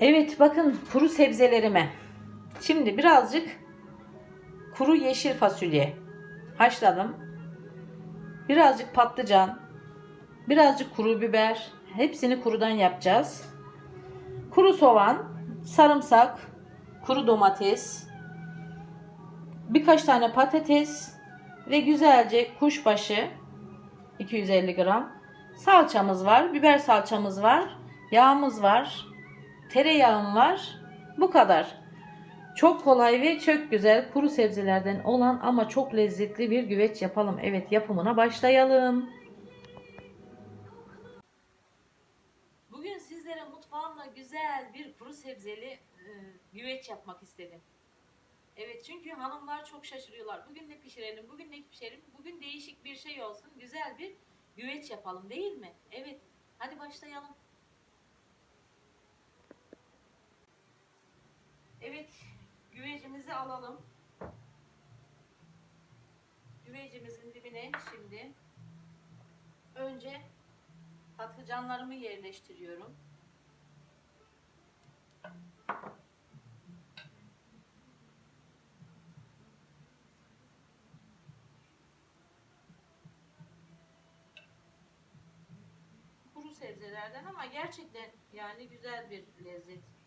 Evet bakın kuru sebzelerime. Şimdi birazcık kuru yeşil fasulye haşladım. Birazcık patlıcan, birazcık kuru biber. Hepsini kurudan yapacağız. Kuru soğan, sarımsak, kuru domates, birkaç tane patates ve güzelce kuşbaşı 250 gram. Salçamız var, biber salçamız var, yağımız var, tereyağım var. Bu kadar. Çok kolay ve çok güzel kuru sebzelerden olan ama çok lezzetli bir güveç yapalım. Evet yapımına başlayalım. Bugün sizlere mutfağımla güzel bir kuru sebzeli e, güveç yapmak istedim. Evet çünkü hanımlar çok şaşırıyorlar. Bugün ne pişirelim, bugün ne pişirelim, bugün değişik bir şey olsun. Güzel bir güveç yapalım değil mi? Evet hadi başlayalım. Evet güvecimizi alalım. Güvecimizin dibine şimdi önce patlıcanlarımı yerleştiriyorum. Kuru sebzelerden ama gerçekten yani güzel bir lezzet.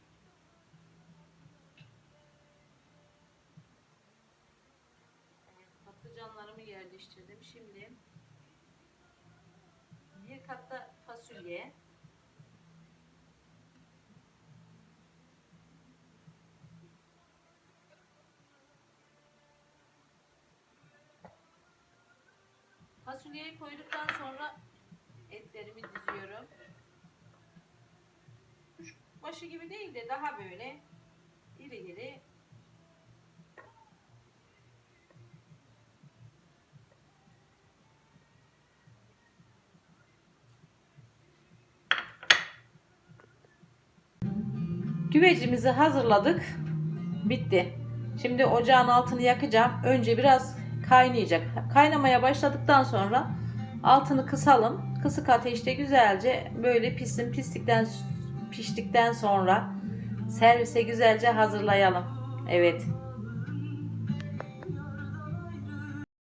Patlıcanlarımı yerleştirdim. Şimdi bir katta fasulye, fasulyeyi koyduktan sonra etlerimi diziyorum. Kuş başı gibi değil de daha böyle iri iri Güvecimizi hazırladık. Bitti. Şimdi ocağın altını yakacağım. Önce biraz kaynayacak. Kaynamaya başladıktan sonra altını kısalım. Kısık ateşte güzelce böyle pişsin. Piştikten piştikten sonra servise güzelce hazırlayalım. Evet.